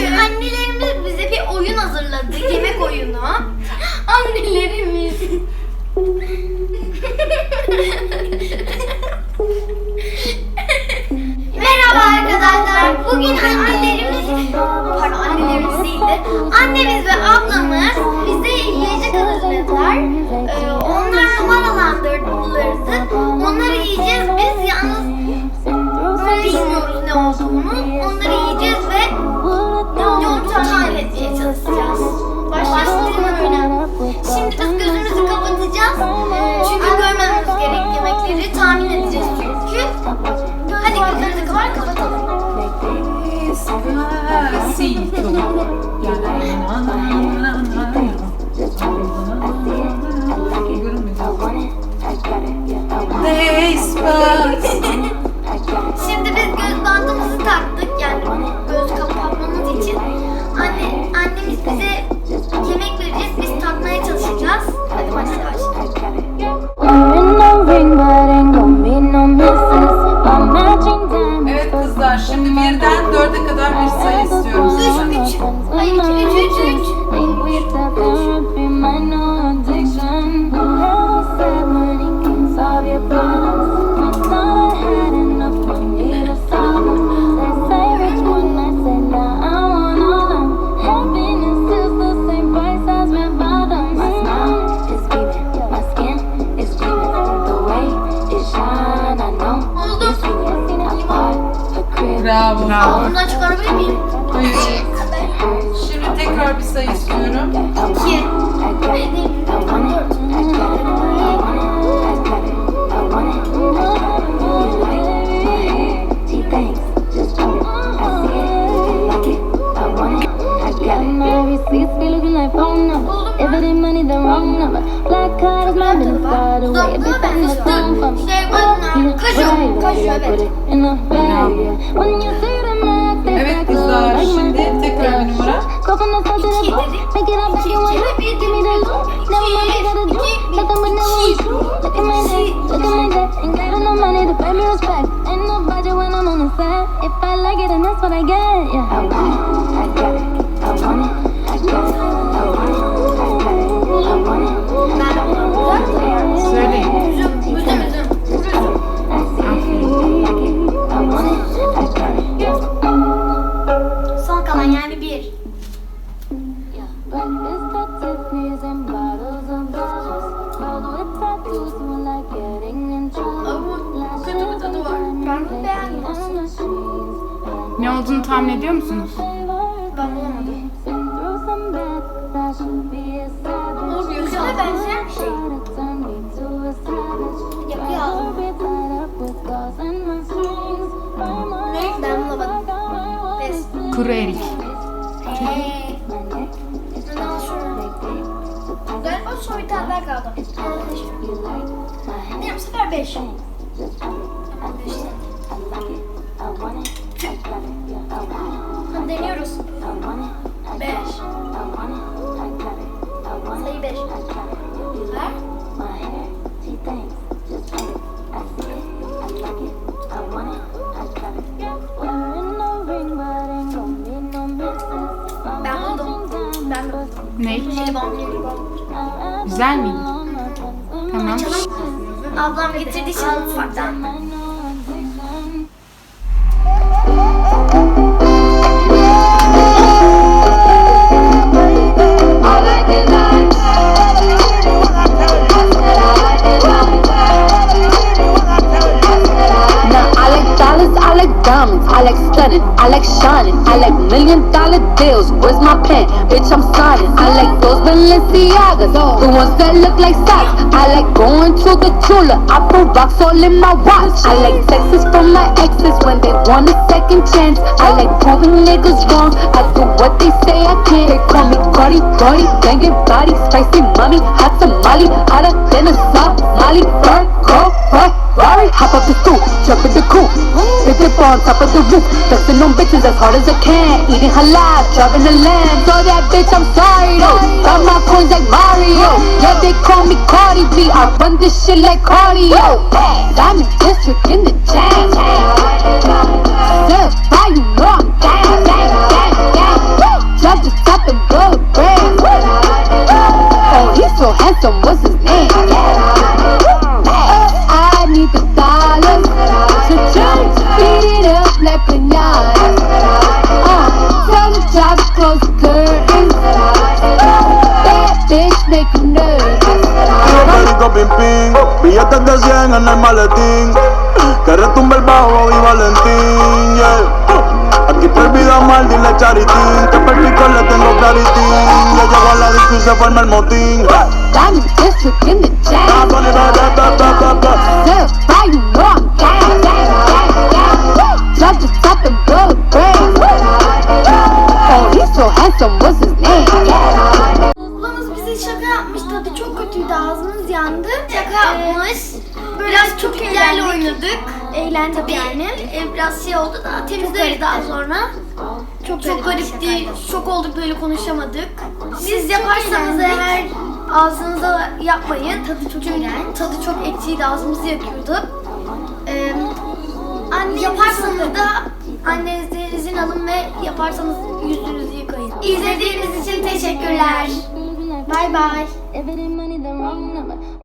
Bugün annelerimiz bize bir oyun hazırladı. Yemek oyunu. Annelerimiz. Merhaba arkadaşlar. Bugün annelerimiz, pardon annelerimiz değil de annemiz ve ablamız bize yiyecek hazırladılar. Ee, สี่ตัว crib. Bravo. Bundan çıkarabilir miyim? Hayır. Şimdi tekrar bir sayı istiyorum. İki. Benim. Dört. If it ain't money, then wrong number. Black card is my business card away. If it's in the phone for me. Şey bana. Kaşık. Kaşık evet. In the bag. When you see the max, they Evet stack kızlar, up like şimdi money. tekrar bir numara. Go from the top to the İki bottom. Make it up like İki, you want iki, it. Give me the iki, look. Never mind, I gotta do. iki, Nothing but never iki, true. Look at my neck, look at my neck. Ain't got enough money to pay me respect. Ain't no budget when I'm on the set. If I like it, then that's what I get. Yeah. Ne olduğunu tahmin ediyor musunuz? Ben bulamadım. O yüzüne benzeyen bir şey. Yapı yazdım. Ne? Ben bulamadım. Kuru erik. Eee. Bundan sonra. Galiba son bir tane daha kaldı. Ne bu sefer beş. Hadi deniyoruz. Beş. Sayı beş. Ver. Ben buldum. Ben buldum. Ne? Jelibon. Güzel miydi? Tamam. Ablam getirdi şimdi mutfaktan. I like stunning, I like shining, I like million dollar deals. Where's my pen? Bitch, I'm signing. I like those Balenciagas, the ones that look like socks. I like going to the Tula. I put rocks all in my watch. I like texts from my exes when they want a second chance. I like proving niggas wrong. I do what they say I can't. They call me Cardi, Cardi, banging body, spicy mommy, hot tamale, hotter than a Somali. Burn, go, Ferrari, hop up the stoop, jump in the coupe, hit the on top of the roof, flexing on bitches as hard as I can, eating halal, driving a lamb. So that bitch, I'm sorry though. Got my coins like Mario. Yeah, they call me Cardi B. I run this shit like cardio. Diamond district in the jam. Billetes de 100 en el maletín. Que retumbe el bajo y Valentín, yeah. Aquí prohibido mal, dile charitín. Que perpico le tengo claritín. Ya llegó a la disco y se forma el motín. Diamond district in the and blow the brains. Oh, he's so handsome, what's his name? Yapmış. Biraz köpüklerle oynadık. Eğlendik yani. E, biraz şey oldu da temizleriz daha sonra. Çok, çok garipti. Şok olduk böyle konuşamadık. Siz yaparsanız eğer ağzınıza yapmayın. Tadı çok iğrenç. Tadı çok ekşiydi. Ağzımızı yakıyordu. Ee, anne yaparsanız da annenizden izin alın ve yaparsanız yüzünüzü yıkayın. İzlediğiniz için teşekkürler. Bye bye.